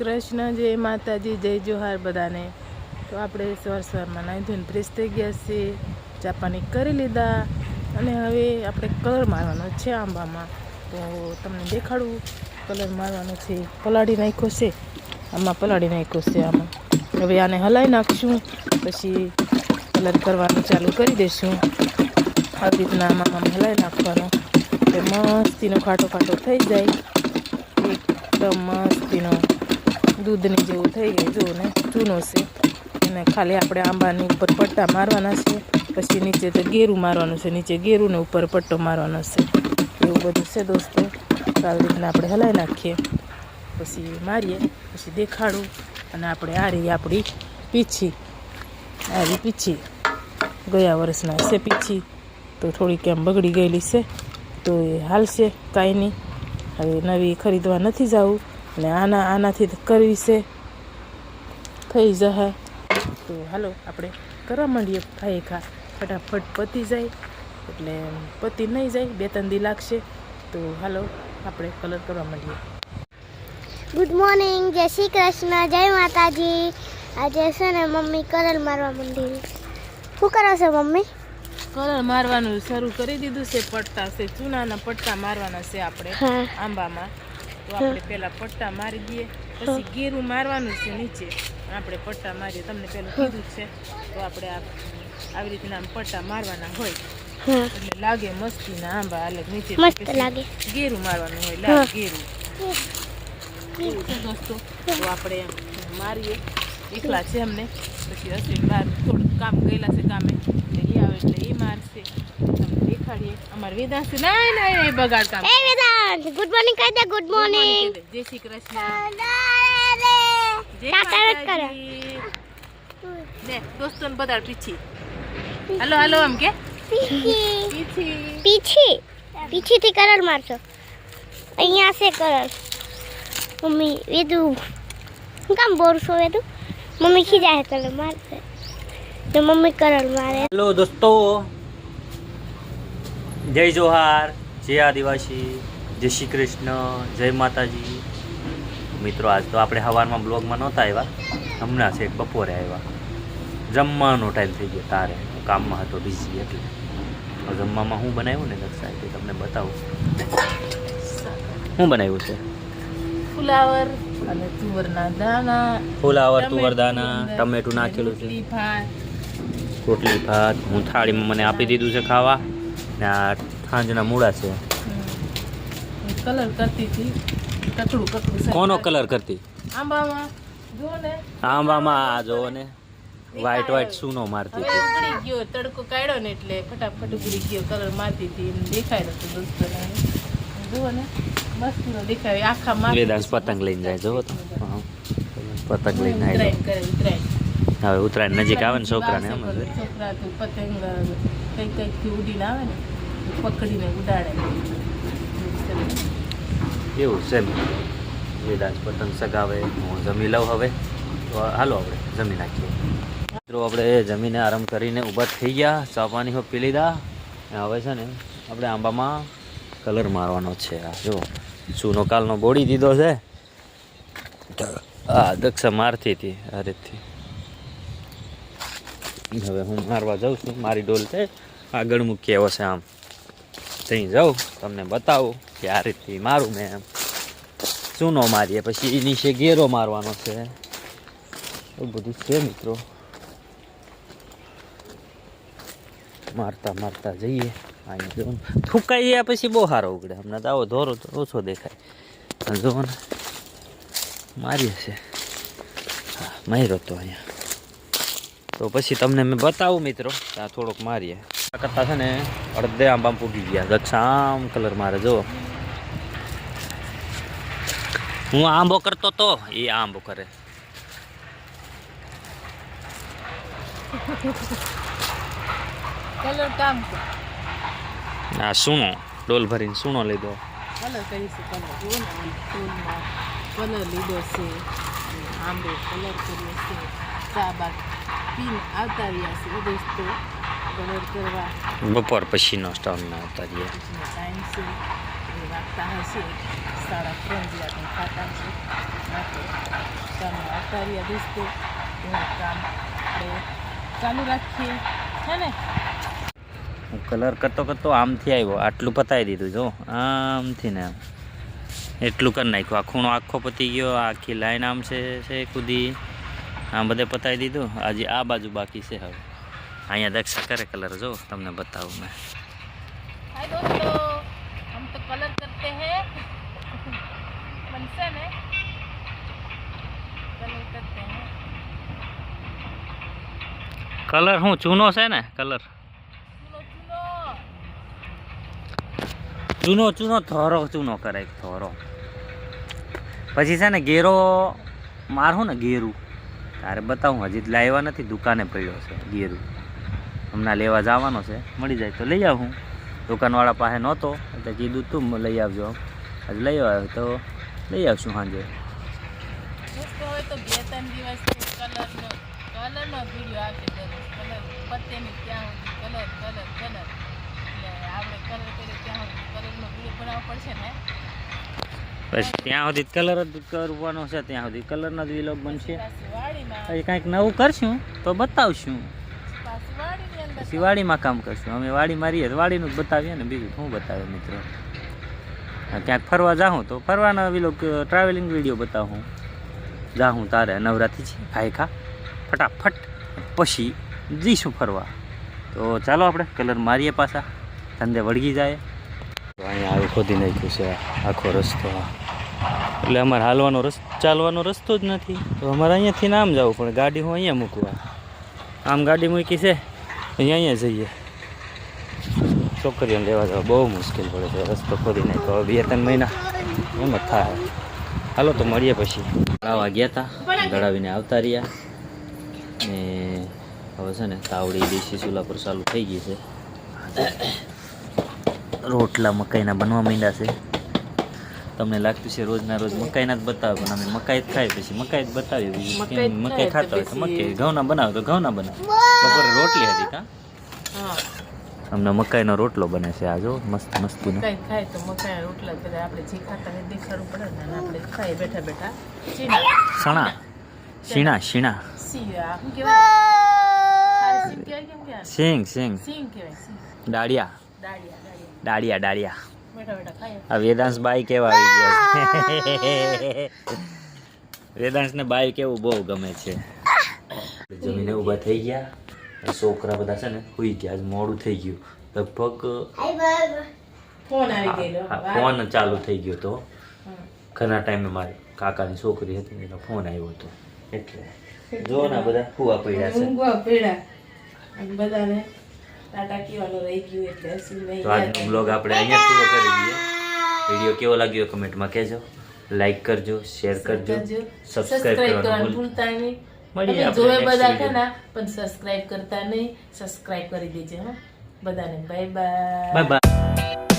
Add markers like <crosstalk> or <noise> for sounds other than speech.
કૃષ્ણ, જય માતાજી, જય જોહાર બધાને. તો આપણે સવાર સવારમાં નાહી ધોઈને ફ્રેશ થઈ ગયા છીએ. ચા પાણી કરી લીધા અને હવે આપણે કલર મારવાનો છે આંબામાં. તો તમને દેખાડું કલર મારવાનો છે. પલાળી નાખ્યો છે. આમાં પલાળી નાખ્યો છે આમાં. હવે આને હલાવી નાખશું, પછી કલર કરવાનું ચાલુ કરી દઈશું. આવી રીતના આમાં આમ હલાવી નાખવાનો. એટલે મસ્તીનો ખાટો ખાટો થઈ જાય. એકદમ મસ્તીનો. દૂધની જેવું થઈ ગયું જુઓ ને ચૂનો છે. અને ખાલી આપણે આંબાની ઉપર પટ્ટા મારવાના છે, પછી નીચે તો ગેરું મારવાનું છે, નીચે ગેરું ને ઉપર પટ્ટો મારવાનો છે. એવું બધું છે દોસ્તો. આવી રીતના આપણે હલાવી નાખીએ, પછી મારીએ, પછી દેખાડું, અને આપણે આ રહી આપણી પીછી. આ રહી પીછી. ગયા વર્ષના છે પીછી, તો થોડીક એમ બગડી ગયેલી છે, તો એ હાલશે કાંઈ નહીં. હવે નવી ખરીદવા નથી જવું. અને આના આનાથી કરવી છે. થઈ જશે તો હાલો આપણે કરવા માંડીએ ખાઈ ખા ફટાફટ પતી જાય. એટલે પતી નહીં જાય બે ત્રણ દી લાગશે. તો હાલો આપણે કલર કરવા માંડીએ. ગુડ મોર્નિંગ જય શ્રી કૃષ્ણ જય માતાજી. આજે છે ને મમ્મી કરલ મારવા માંડી શું કરો છો મમ્મી? કલર મારવાનું શરૂ કરી દીધું છે પડતા છે. ચૂનાના પડતા મારવાના છે આપણે આંબામાં. તો આપણે પહેલા પટ્ટા મારી દઈએ પછી ગેરું મારવાનું છે નીચે. આપણે પટ્ટા મારીએ. તમને પેલું કીધું છે. તો આપણે આવી રીતના પટ્ટા મારવાના હોય. એટલે લાગે મસ્તીના આંબા અલગ નીચે. મસ્ત લાગે. ગીરું મારવાનું હોય લાગે ગેરું. દોસ્તો. તો આપણે મારીએ. એકલા છે અમને. પછી અશ્વિન બહાર થોડુંક કામ ગયેલા છે કામે. એટલે એ આવે એટલે એ મારશે. દેખાડીએ અમારે વેદાંશ ના ના એ બગાડ કામ એ વેદાંત ગુડ મોર્નિંગ કહી દે ગુડ મોર્નિંગ કહી દે. જય શ્રી કૃષ્ણ જય ટાટા જ કરે. માતાજી. લે દોસ્તોને બધા પીછી હાલો હાલો આમ કે પીછી પીછી પીછીથી કરલ મારશો અહીંયા છે કરલ મમ્મી વેદુ હું કામ બોરશો વેદુ મમ્મી ખીજાય કરલ મારશે ને મમ્મી કરલ મારે હેલો દોસ્તો જય જોહાર જય આદિવાસી જય શ્રી કૃષ્ણ જય માતાજી. મિત્રો આજ તો આપણે સવારમાં બ્લોગમાં નહોતા આવ્યા. હમણાં છે બપોરે આવ્યા. જમવાનો ટાઈમ થઈ ગયો તારે. હું કામમાં હતો બિઝી એટલે. જમવામાં હું બનાવ્યું ને દક્ષા તે તમને બતાવું. શું બનાવ્યું છે? ફુલાવર અને તુવરના દાણા ફુલાવર તુવર દાણા ટમેટું નાખેલું છે. રોટલી ભાત. હું થાળીમાં મને આપી દીધું છે ખાવા. ને આ સાંજના મૂળા છે. કલર કરતી હતી. કકડું કકડું કોનો કલર કરતી? આંબામાં. જો ને. આંબામાં આ જો ને. વ્હાઈટ વ્હાઈટ સૂનો મારતી હતી. ઉગડી ગયો તડકો કાઢ્યો ને એટલે ફટાફટ ઉગડી ગયો કલર મારતી હતી એમ દેખાય નતું દોસ્તોને જુઓ ને. મસ્તીનો દેખાય. આખા માર દાસ પતંગ લઈને જાય જુઓ તો. પતંગ લઈને આવી ઉતરાયણ કરે હવે નજીક આવે ને છોકરાને એમ છોકરા તો પતંગ કંઈકથી ઉડીને આવે ને, પકડીને ઉડાડે. એવું છે એ ડાન્સ પતંગ સગાવે, હું જમી લઉં હવે. તો હાલો આપણે, જમી નાખીએ. મિત્રો, આપણે જમીને આરામ કરીને ઊભા થઈ ગયા. ચા પાણી હો પી લીધા. હવે છે ને, આપણે આંબામાં કલર મારવાનો છે આ. જો, ચૂનો કાલનો બોડી દીધો છે. હા દક્ષા મારતી હતી, આ રીતથી. હવે હું મારવા જાઉં છું. મારી ડોલ છે. આગળ મૂકી એવો છે આમ. ત્યાં જાઉં, તમને બતાવું કે આ રીતથી મારું મેં એમ. ચૂનો મારીએ, પછી એ નીચે ગેરો મારવાનો છે. એવું બધું છે મિત્રો. મારતા મારતા જઈએ. અહીંયા જો થૂકાઈ ગયા પછી બહુ સારો ઉગડે. હમણાં તો આવો ધોરો તો ઓછો દેખાય. જો ને મારીએ છે. હા, માર્યો તો અહીંયા. તો પછી તમને મેં બતાવું મિત્રો, ત્યાં થોડોક મારીએ. કરતા છે ને અડધે આંબા પૂગી ગયા. દક્ષા કલર મારે જો હું આંબો કરતો તો એ આંબો કરે. આ સુણો ડોલ ભરીને સુણો લીધો કલર ને લીધો છે. આંબો કલર કર્યો છે. ચા બાદ પીને આવતા રહ્યા છે. બપોર પછીનો સ્ટોન ના ઉતારીએ. સાડા ત્રણ હું કલર કરતો કરતો આમથી આવ્યો. આટલું પતાવી દીધું, જો. આમથી ને એટલું કરી નાખ્યું. આ ખૂણો આખો પતી ગયો. આખી લાઈન આમ છે કુદી. આમ બધે પતાવી દીધું. આજે આ બાજુ બાકી છે હવે. અહીંયા દક્ષ કરે કલર જો તમને બતાવું મેં. હાય દોસ્તો હમ તો કલર કરતે હે. ફંક્શન હે. કલર હું ચૂનો છે ને કલર ચૂનો ચૂનો થોરો ચૂનો કરે થોરો પછી છે ને ઘેરો મારું ને ઘેરું તારે બતાવું હજી લાવ્યા નથી દુકાને પડ્યો છે ઘેરું હમણાં લેવા જવાનો છે. મળી જાય તો લઈ આવું. દુકાનવાળા પાસે નહોતો એટલે કીધું તું લઈ આવજો. આજે લઈ આવ્યો તો લઈ આવશું સાંજે. બસ ત્યાં સુધી કલર જ કરવાનો છે ત્યાં સુધી કલરનો જ વિલોગ બનશે. કાંઈક નવું કરશું તો બતાવશું. પછી વાડીમાં કામ કરશું. અમે વાડી મારીએ તો વાડીનું જ બતાવીએ ને બીજું શું બતાવે મિત્રો? ક્યાંક ફરવા જાઉં તો ફરવાના વિલોગ ટ્રાવેલિંગ વીડિયો બતાવું. જાઉં તારે નવરાત્રી છે ખાઈ ખા ફટાફટ પછી જઈશું ફરવા. તો ચાલો આપણે, કલર મારીએ પાછા. ધંધે વળગી જાય. અહીંયા આવી ખોદી નાખ્યું છે, આખો રસ્તો. એટલે અમારે હાલવાનો રસ્તો ચાલવાનો રસ્તો જ નથી. તો અમારે અહીંયાથી ને આમ જવું પણ ગાડી હું અહીંયા મૂકવા. આમ ગાડી મૂકી છે. અહીંયા જઈએ. છોકરીઓને લેવા જવા બહુ મુશ્કેલ પડે છે. રસ્તો ખોદી હવે બે ત્રણ મહિના એમ જ થાય. હાલો તો મળીએ પછી. દળાવા ગયા હતા દળાવીને આવતા રહ્યા. ને હવે છે ને તાવડી દેશી સુલાપુર ચાલુ થઈ ગઈ છે. રોટલા મકાઈના બનવા માંડ્યા છે. તમને લાગતું છે રોજના રોજ મકાઈના જ બતાવે પણ અમે મકાઈ જ ખાઈ પછી મકાઈ જ બતાવીએ. બીજું મકાઈ મકાઈ ખાતા હોય તો મકાઈ. ઘઉંના બનાવે તો ઘઉંના બનાવે. બપોરે રોટલી હતી કા? અમને મકાઈનો રોટલો બને છે આ જો મસ્ત મસ્ત મકાઈ ખાય તો મકાઈ રોટલા બધા આપણે જે ખાતા હોય દેખાડવું પડે ને આપણે ખાઈ બેઠા બેઠા. સણા. શીણા શીણા. શું કહેવાય? સિંગ કેમ કે? સિંગ સિંગ. સિંગ કહેવાય દાળિયા દાળિયા દાળિયા દાળિયા આ વેદાંશ બાઈ કેવા આવી ગયા <laughs> વેદાંશ ને બાઈ કેવું બહુ ગમે છે. જમીને ઊભા થઈ ગયા. છોકરા બધા છે ને સુઈ ગયા. આજ મોડું થઈ ગયું. લગભગ ફોન ચાલુ થઈ ગયો તો. ઘણા ટાઈમે મારી કાકાની છોકરી હતી ને એનો ફોન આવ્યો હતો. એટલે જો ને બધા ફુવા પડ્યા છે. બધાને ટાટા કહેવાનું રહી ગયું એટલે હસી તો આજનો બ્લોગ આપણે અહીંયા પૂરો કરી દઈએ. વીડિયો કેવો લાગ્યો કમેન્ટમાં કહેજો. લાઈક કરજો શેર કરજો સબસ્ક્રાઇબ કરવાનું ભૂલ ભૂલતા નહીં. મળીએ જોવે બધા. છે ને પણ સબસ્ક્રાઇબ કરતા નહીં. સબસ્ક્રાઇબ કરી દેજો હા. બધાને. Bye bye bye bye